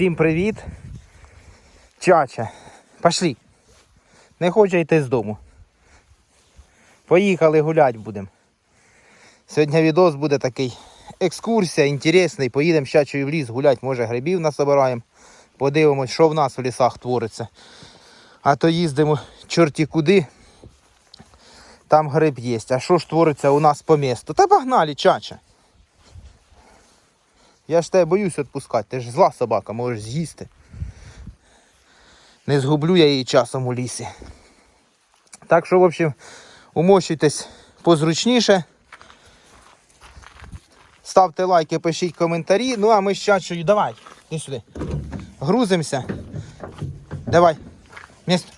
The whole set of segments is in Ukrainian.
Всім привіт. Чача. Пошли. Не хоче йти з дому. Поїхали гулять будемо. Сьогодні відос буде такий екскурсія, інтересний. Поїдемо з чачою в ліс гулять, може грибів насобираємо. Подивимось, що в нас у лісах твориться. А то їздимо чорті куди. Там гриб є. А що ж твориться у нас по місту? Та погнали, чача. Я ж тебе боюсь відпускати, ти ж зла собака, можеш з'їсти. Не згублю я її часом у лісі. Так що, в общем, умощуйтесь позручніше. Ставте лайки, пишіть коментарі. Ну а ми з чачою давай. Іди сюди. Грузимося. Давай. Місто.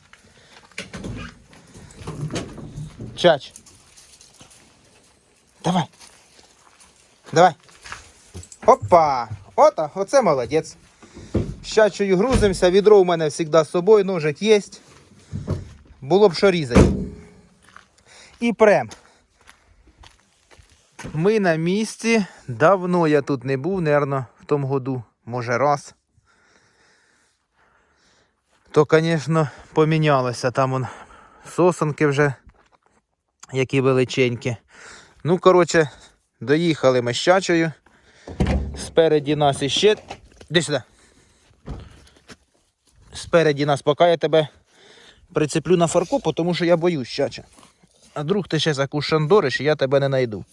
Чач. Давай. Давай. Опа! Ота, оце молодець. З чачою грузимося, відро у мене завжди з собою, ножик є. Було б що різати. І прем. Ми на місці. Давно я тут не був, напевно, в тому году, може раз. То, звісно, помінялося. Там он сосенки вже, які величенькі. Ну, коротше, доїхали ми з чачою. Спереді нас іще. Іди сюди. Спереді нас, поки я тебе прицеплю на фарку, тому що я боюсь, чача. А друг ти ще закушандориш, і я тебе не знайду.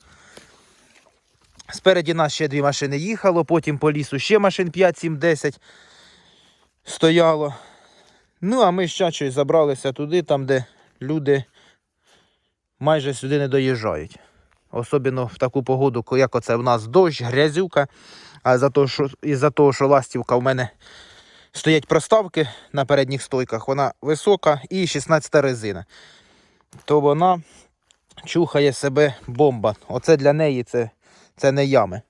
Спереді нас ще дві машини їхало, потім по лісу ще машин 5, 7, 10 стояло. Ну, а ми з чачою забралися туди, там, де люди майже сюди не доїжджають. Особливо в таку погоду, як оце в нас дощ, грязюка. А за то, що, із-за того, що ластівка в мене стоять проставки на передніх стойках, вона висока і 16 резина. То вона чухає себе бомба. Оце для неї це, це не ями.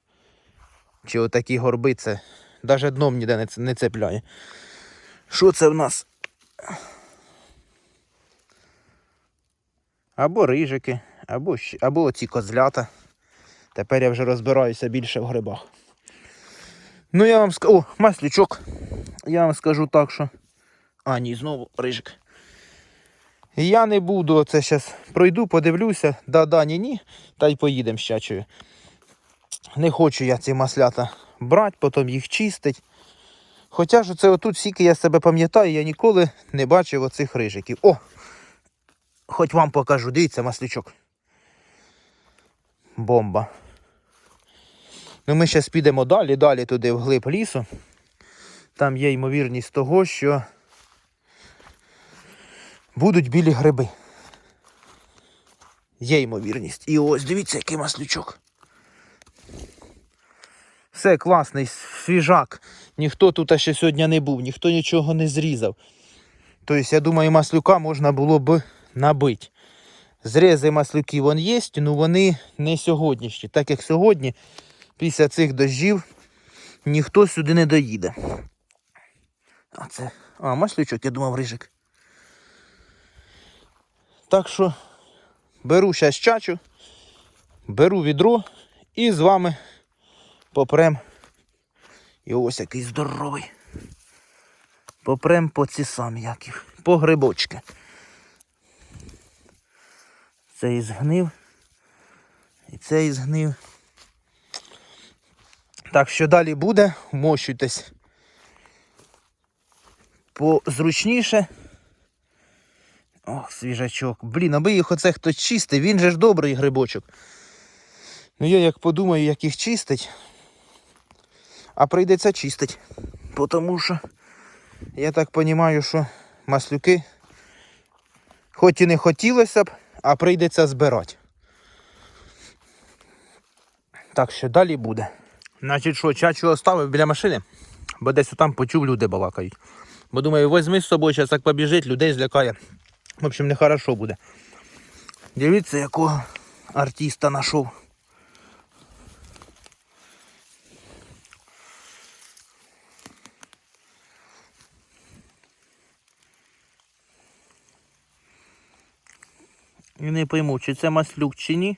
Чи отакі горби, це навіть дном ніде не, не цепляє. Що це в нас? Або рижики, або, або оці козлята. Тепер я вже розбираюся більше в грибах. Ну я вам скажу. О, маслючок. Я вам скажу так, що. А, ні, знову рижик. Я не буду оце зараз пройду, подивлюся. Да-да, ні, ні. Та й поїдемо з чачою. Не хочу я ці маслята брати, потім їх чистить. Хоча ж оце отут, скільки я себе пам'ятаю, я ніколи не бачив оцих рижиків. О! Хоч вам покажу, дивіться, маслючок. Бомба. Ну, ми зараз підемо далі, далі туди вглиб лісу. Там є ймовірність того, що будуть білі гриби. Є ймовірність. І ось дивіться, який маслючок. Все, класний, свіжак. Ніхто тут ще сьогодні не був, ніхто нічого не зрізав. Тобто, я думаю, маслюка можна було б набити. Зрізи маслюків є, але вони не сьогоднішні. Так як сьогодні, після цих дощів, ніхто сюди не доїде. А це. А, маслючок, я думав, рижик. Так що беру зараз чачу, беру відро і з вами попрем. І ось який здоровий. Попрем по ці самі яких. По грибочки. Цей згнив. І цей згнив. Так що далі буде, вмощуйтесь позручніше. Ох, свіжачок. Блін, аби їх оце хтось чистив, він же ж добрий грибочок. Ну я як подумаю, як їх чистить, а прийдеться чистить. Тому що я так розумію, що маслюки хоч і не хотілося б, а прийдеться збирати. Так що далі буде. Значить, що, чачу оставив біля машини, бо десь там почув, люди балакають. Бо думаю, возьми з собою, зараз так побіжить, людей злякає. В общем, нехорошо буде. Дивіться, якого артиста знайшов. І не пойму, чи це маслюк, чи ні.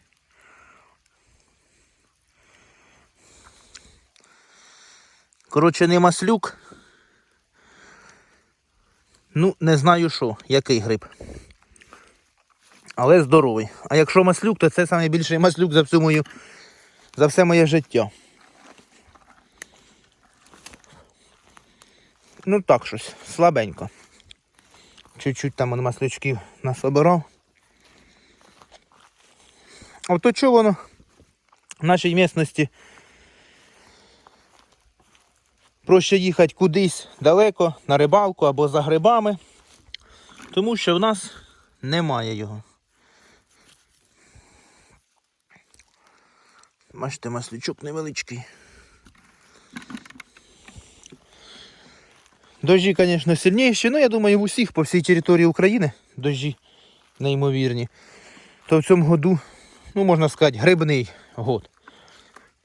Коротше, не маслюк, Ну, не знаю що, який гриб. Але здоровий. А якщо маслюк, то це найбільший маслюк за всю мою, за все моє життя. Ну так щось, слабенько. Чуть-чуть там он маслючків насобирав. А то чого воно в нашій місності проще їхати кудись далеко на рибалку або за грибами, тому що в нас немає його. Бачите, маслючок невеличкий. Дожді, звісно, сильніші, ну я думаю, в усіх по всій території України дожді неймовірні. То в цьому году, ну можна сказати, грибний год.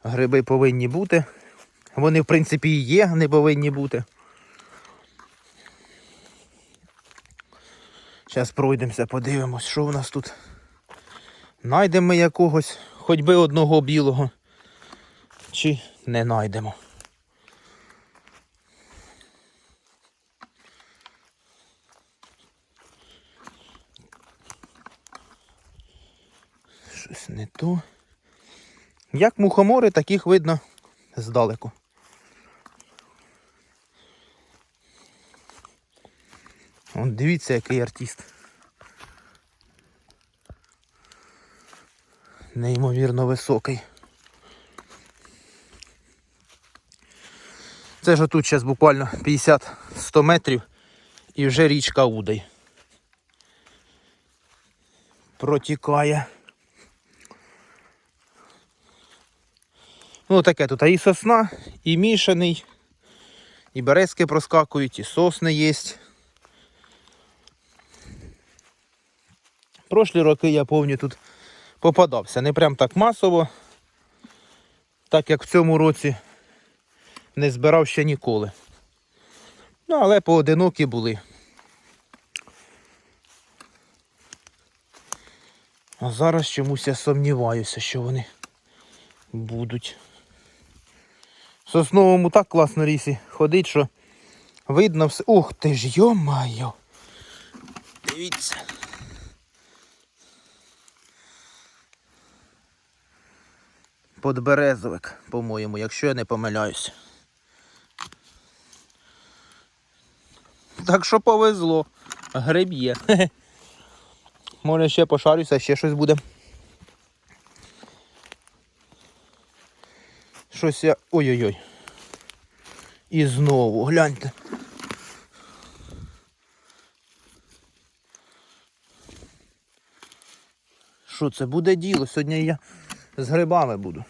Гриби повинні бути. Вони, в принципі, і є, не повинні бути. Зараз пройдемося, подивимось, що в нас тут. Найдемо ми якогось, хоч би одного білого, чи не знайдемо. Щось не то. Як мухомори, таких видно здалеку. От дивіться, який артист. Неймовірно високий. Це ж тут зараз буквально 50-100 метрів і вже річка Удай. Протікає. Ну таке тут і сосна, і мішаний, і березки проскакують, і сосни є. Прошлі роки я повню тут попадався. Не прям так масово, так як в цьому році не збирав ще ніколи. Ну, але поодинокі були. А зараз чомусь я сумніваюся, що вони будуть. В сосновому так класно лісі ходить, що видно все. Ух ти ж, йо-майо! Дивіться. Подберезовик, по-моєму, якщо я не помиляюсь. Так що повезло. Гриб є. Може ще пошарюся, ще щось буде. Щось я. Ой-ой-ой. І знову, гляньте. Що це буде діло? Сьогодні я з грибами буду.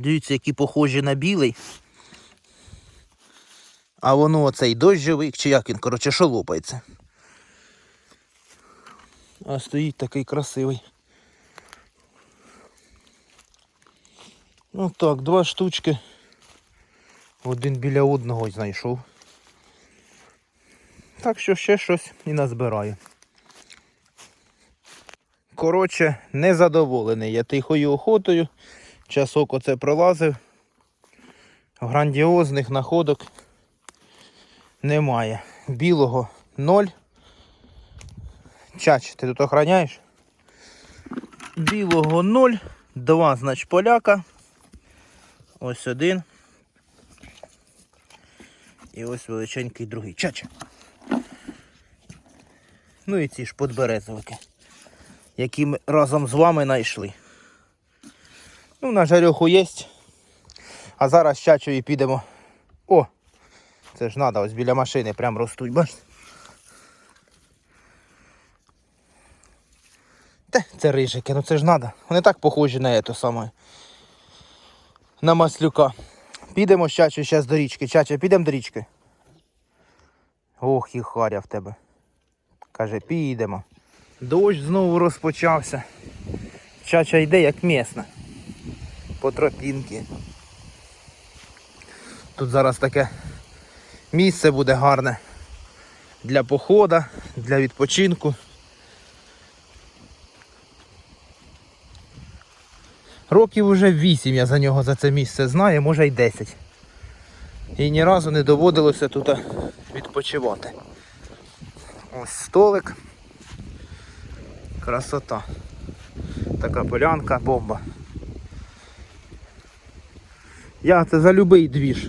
Дивіться, які похожі на білий. А воно оцей дощовик, чи як він, коротше, що лопається. А стоїть такий красивий. Ну так, два штучки. Один біля одного знайшов. Так що ще щось і назбираю. Коротше, незадоволений я тихою охотою. Часок оце пролазив. Грандіозних находок немає. Білого ноль. Чач, ти тут охраняєш? Білого 0, два, значить, поляка. Ось один. І ось величенький другий. Чача. Ну і ці ж подберезовики, які ми разом з вами знайшли. Ну, на жарюху є. А зараз чачою підемо. О! Це ж треба, ось біля машини прям ростуть, бачите? Те, це рижики, ну це ж треба. Вони так похожі на це саме. На маслюка. Підемо з чачою зараз до річки. Чача, підемо до річки. Ох, і харя в тебе. Каже, підемо. Дощ знову розпочався. Чача йде як місна. По тропінки. Тут зараз таке місце буде гарне для похода, для відпочинку. Років уже 8 я за нього за це місце знаю, може й 10. І ні разу не доводилося тут відпочивати. Ось столик. Красота. Така полянка, бомба. Я це за любий двіж.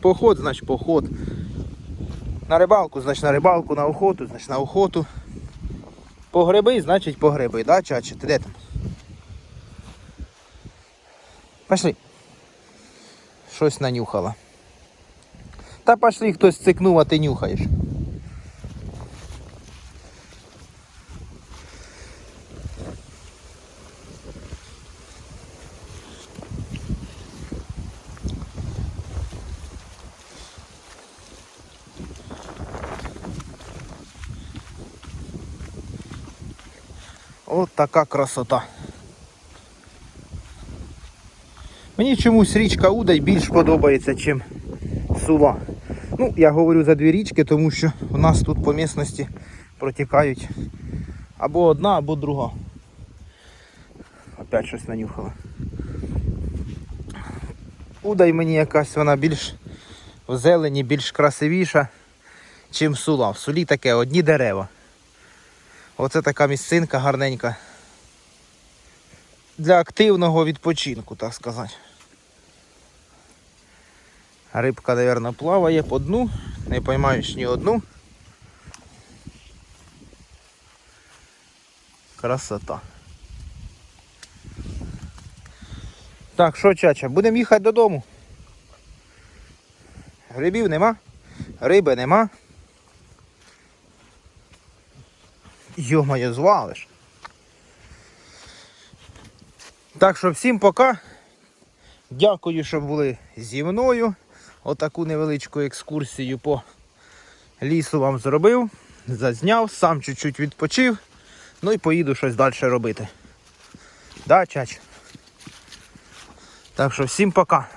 Поход, значить поход. На рибалку, значить на рибалку, на охоту, значить на охоту. По значить по гриби, да, чаче? Ти де там? Пошли. Щось нанюхала. Та пошли, хтось цикнув, а ти нюхаєш. От така красота. Мені чомусь річка Удай більш подобається, чим Сула. Ну, я говорю за дві річки, тому що у нас тут по місності протікають або одна, або друга. Опять щось нанюхала. Удай мені якась вона більш в зелені, більш красивіша, чим сула. В сулі таке одні дерева. Оце така місцинка гарненька. Для активного відпочинку, так сказати. Рибка, мабуть, плаває по дну, не поймаєш ні одну. Красота. Так, що, чача, будемо їхати додому. Грибів нема, риби нема. Йо-моє, звалиш. Так що всім пока. Дякую, що були зі мною. Отаку невеличку екскурсію по лісу вам зробив. Зазняв, сам чуть-чуть відпочив. Ну і поїду щось далі робити. Да, чач? Так що всім пока.